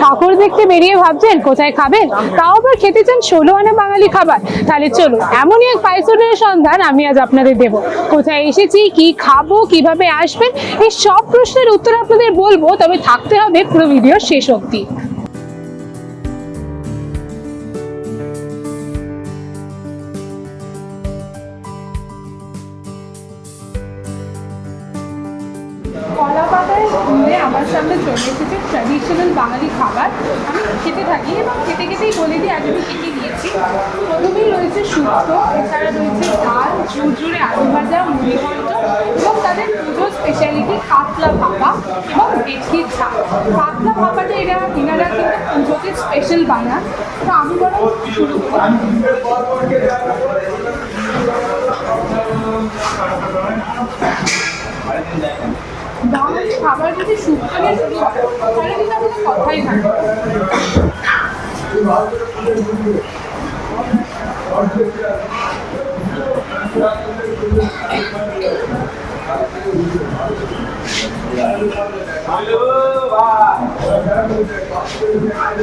ঠাকুর দেখতে বেরিয়ে ভাবছেন, কোথায় খাবেন? তাও আবার খেতে চান ষোলো আনা বাঙালি খাবার। তাহলে চলো এমনই এক পাইসনের সন্ধান আমি আজ আপনাদের দেব। কোথায় এসেছি, কি খাব, কীভাবে আসবেন? এই সব প্রশ্নের উত্তর আপনাদের বলব, তবে থাকতে হবে পুরো ভিডিও শেষ অবধি। আমার সামনে চলে এসেছে ট্র্যাডিশনাল বাঙালি খাবার। আমি খেতে থাকি এবং খেতে খেতেই বলে দিই, আজ আমি কী নিয়েছি প্রথমেই রয়েছে শুক্তো, এছাড়া রয়েছে ডাল, ঝুরঝুরে আলু ভাজা মুড়িঘণ্ট এবং তাদের পুজোর স্পেশালিটি কাতলা ভাপা এবং ভেটকির ঝাল। কাতলা ভাপাটা এরা এনারা কিন্তু পুজোতে স্পেশাল বানান। তো আমি বরং শুরু করি। বাঙালি খাবার যদি হয় তাহলে কিন্তু আমাদের কথাই থাকে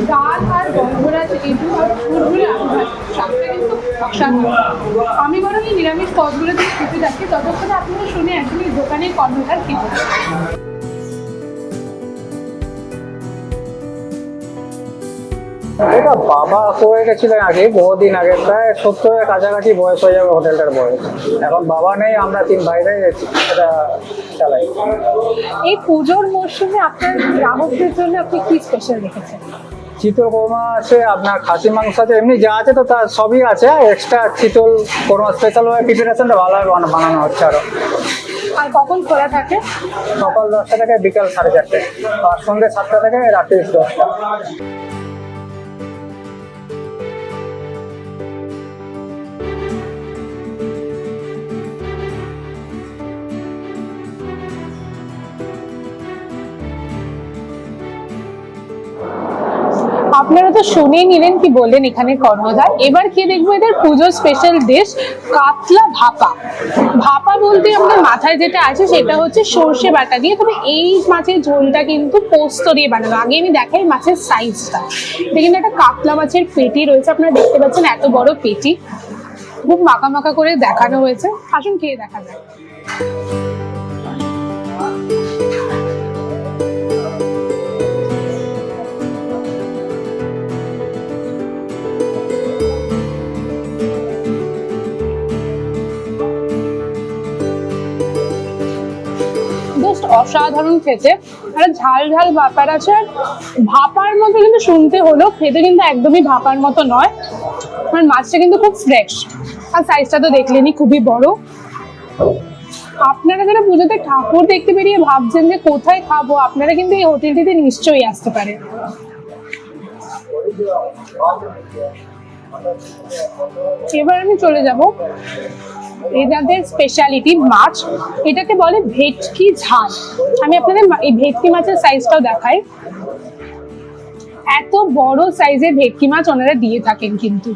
ডাল আর গন্ধরাজ এটু আর ফুলগুলো ভাজা। সবটা কিন্তু আমি বরং এই নিরামিষ পদগুলো দিয়ে খেতে থাকি ততক্ষণে আপনারা শুনে আসলে দোকানের কর্মকার খেতে এটা বাবা করে গেছিলেন আগে বহুদিন আগে প্রায় সত্তরের কাছাকাছি বয়স হয়ে যাবে হোটেলটার বয়স। এখন বাবা নেই আমরা তিন ভাইরাই এটা চালাই। এই পুজোর মরশুমে আপনার গ্রাহকদের জন্য আপনি কি স্পেশাল রেখেছেন? চিতল কোরমা আছে আপনার খাসি মাংস আছে এমনি যা আছে তো তার সবই আছে। এক্সট্রা চিতল কোরমা স্পেশাল ভাবে প্রিপারেশনটা ভালোভাবে বানা- বানানো হচ্ছে আরও। আর কখন খোলা থাকে? সকাল দশটা থেকে বিকাল সাড়ে চারটে। আর সন্ধ্যে সাতটা থেকে রাত্রি দশটা। আপনারা তো শুনেই নিলেন কি বললেন এখানে কর্ণধার। এবার কি দেখব এদের পুজোর স্পেশাল ডিশ কাতলা ভাপা। ভাপা বলতে আমাদের মাথায় যেটা আছে সেটা হচ্ছে সর্ষে বাটা দিয়ে তবে এই মাছের ঝোলটা কিন্তু পোস্ত দিয়ে বানানো। আগে আমি দেখাই মাছের সাইজটা এটা কিন্তু একটা কাতলা মাছের পেটি রয়েছে, আপনারা দেখতে পাচ্ছেন এত বড় পেটি। খুব মাখা মাখা করে দেখানো হয়েছে। আসুন খেয়ে দেখা যায় জাস্ট অসাধারণ খেতে। একটা ঝাল ঝাল ব্যাপার আছে। ভাপার মতো কিন্তু শুনতে হলো খেতে কিন্তু একদমই ভাপার মতো নয়। আর মাছটা কিন্তু খুব ফ্রেশ আর সাইজটা তো দেখলেনই খুবই বড়। আপনারা যারা পুজোতে ঠাকুর দেখতে বেরিয়ে ভাবছেন যে কোথায় খাব, আপনারা কিন্তু এই হোটেলটিতে নিশ্চয়ই আসতে পারেন। এবার আমি চলে যাব। এনাদের স্পেশালিটি মাছ। এটাকে বলে ভেটকি ঝাল। আমি আপনাদের এই ভেটকি মাছের সাইজটাও দেখাই। এত বড় সাইজের ভেটকি মাছ ওনারা দিয়ে থাকেন কিন্তু।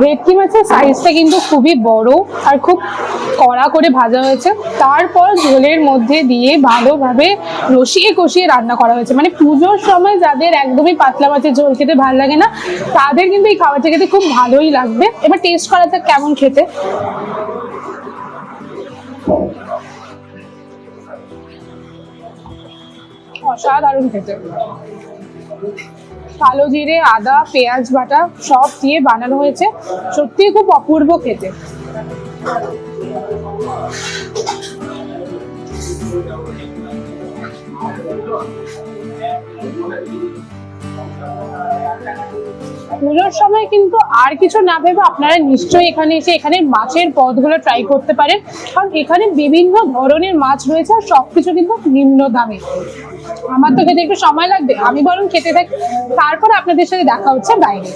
ভেটকি মাছের সাইজটা কিন্তু খুবই বড় আর খুব কড়া করে ভাজা হয়েছে। তারপর ঝোলের মধ্যে দিয়ে ভালোভাবে রসিয়ে কষিয়ে রান্না করা হয়েছে। মানে পুজোর সময় যাদের একদমই পাতলা মাছের ঝোল খেতে ভালো লাগে না, তাদের কিন্তু এই খাবারটা খেতে খুব ভালোই লাগবে। এবার টেস্ট করা যাক কেমন খেতে। অসাধারণ খেতে। কালো জিরে আদা পেঁয়াজ বাটা সব দিয়ে বানানো হয়েছে। সত্যি খুব অপূর্ব খেতে। পুজোর সময় কিন্তু আর কিছু না ভেবে আপনারা নিশ্চয়ই এখানে এসে এখানে মাছের পদগুলো ট্রাই করতে পারেন। কারণ এখানে বিভিন্ন ধরনের মাছ রয়েছে আর সবকিছু কিন্তু নিম্ন দামে। আমার তো খেতে একটু সময় লাগবে, আমি বরং খেতে থাকি। তারপর আপনাদের সাথে দেখা হচ্ছে বাইরে।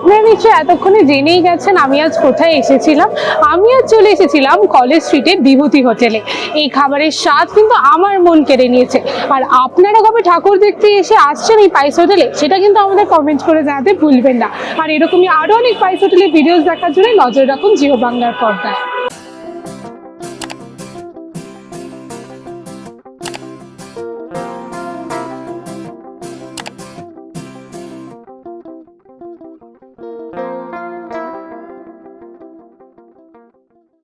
আপনারা নিশ্চয়ই এতক্ষণে জেনেই গেছেন আমি আজ কোথায় এসেছিলাম। আমি আজ চলে এসেছিলাম কলেজ স্ট্রিটের বিভূতি হোটেলে। এই খাবারের স্বাদ কিন্তু আমার মন কেড়ে নিয়েছে। আর আপনারা কবে ঠাকুর দেখতে এসে আসছেন এই পাইস হোটেলে, সেটা কিন্তু আমাদের কমেন্ট করে জানাতে ভুলবেন না। আর এরকমই আরও অনেক পাইস হোটেলের ভিডিওস দেখার জন্য নজর রাখুন জিও বাংলার পর্দায়।